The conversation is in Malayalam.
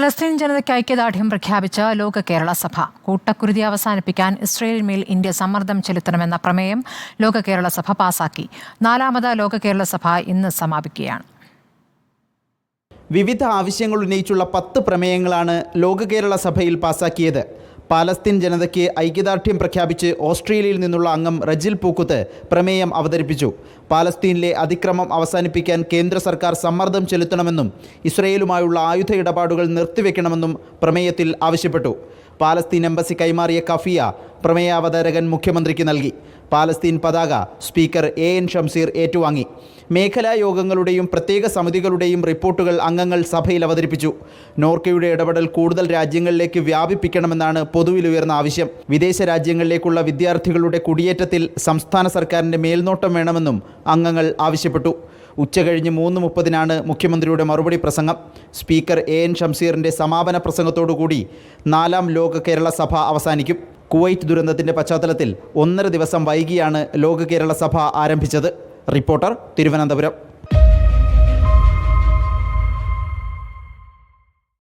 പലസ്തീൻ ജനതയ്ക്ക് ഐക്യദാർഢ്യം പ്രഖ്യാപിച്ച ലോക കേരള സഭ. കൂട്ടക്കുരുതി അവസാനിപ്പിക്കാൻ ഇസ്രയേലിന്മേൽ ഇന്ത്യ സമ്മർദ്ദം ചെലുത്തണമെന്ന പ്രമേയം ലോക കേരള സഭ പാസാക്കി. നാലാമത് ലോക കേരള സഭ ഇന്ന് സമാപിക്കുകയാണ്. വിവിധ ആവശ്യങ്ങൾ ഉന്നയിച്ചുള്ള പത്ത് പ്രമേയങ്ങളാണ് ലോക കേരള സഭയിൽ പാസാക്കിയത്. പാലസ്തീൻ ജനതയ്ക്ക് ഐക്യദാർഢ്യം പ്രഖ്യാപിച്ച് ഓസ്ട്രേലിയയിൽ നിന്നുള്ള അംഗം റജിൽ പൂക്കുത്ത് പ്രമേയം അവതരിപ്പിച്ചു. പാലസ്തീനിലെ അതിക്രമം അവസാനിപ്പിക്കാൻ കേന്ദ്ര സർക്കാർ സമ്മർദ്ദം ചെലുത്തണമെന്നും ഇസ്രയേലുമായുള്ള ആയുധ ഇടപാടുകൾ നിർത്തിവെക്കണമെന്നും പ്രമേയത്തിൽ ആവശ്യപ്പെട്ടു. പാലസ്തീൻ എംബസി കൈമാറിയ കഫിയ പ്രമേയാവതാരകൻ മുഖ്യമന്ത്രിക്ക് നൽകി. പാലസ്തീൻ പതാക സ്പീക്കർ എ എൻ ഷംസീർ ഏറ്റുവാങ്ങി. മേഖലാ യോഗങ്ങളുടെയും പ്രത്യേക സമിതികളുടെയും റിപ്പോർട്ടുകൾ അംഗങ്ങൾ സഭയിൽ അവതരിപ്പിച്ചു. നോർക്കയുടെ ഇടപെടൽ കൂടുതൽ രാജ്യങ്ങളിലേക്ക് വ്യാപിപ്പിക്കണമെന്നാണ് പൊതുവിൽ ഉയർന്ന ആവശ്യം. വിദേശ രാജ്യങ്ങളിലേക്കുള്ള വിദ്യാർത്ഥികളുടെ കുടിയേറ്റത്തിൽ സംസ്ഥാന സർക്കാരിന്റെ മേൽനോട്ടം വേണമെന്നും അംഗങ്ങൾ ആവശ്യപ്പെട്ടു. ഉച്ചകഴിഞ്ഞ് മൂന്ന് മുപ്പതിനാണ് മുഖ്യമന്ത്രിയുടെ മറുപടി പ്രസംഗം. സ്പീക്കർ എ എൻ ഷംസീറിന്റെ സമാപന പ്രസംഗത്തോടുകൂടി നാലാം ലോക കേരള സഭ അവസാനിക്കും. കുവൈറ്റ് ദുരന്തത്തിന്റെ പശ്ചാത്തലത്തിൽ ഒന്നര ദിവസം വൈകിയാണ് ലോക കേരള സഭ ആരംഭിച്ചത്. റിപ്പോർട്ടർ തിരുവനന്തപുരം.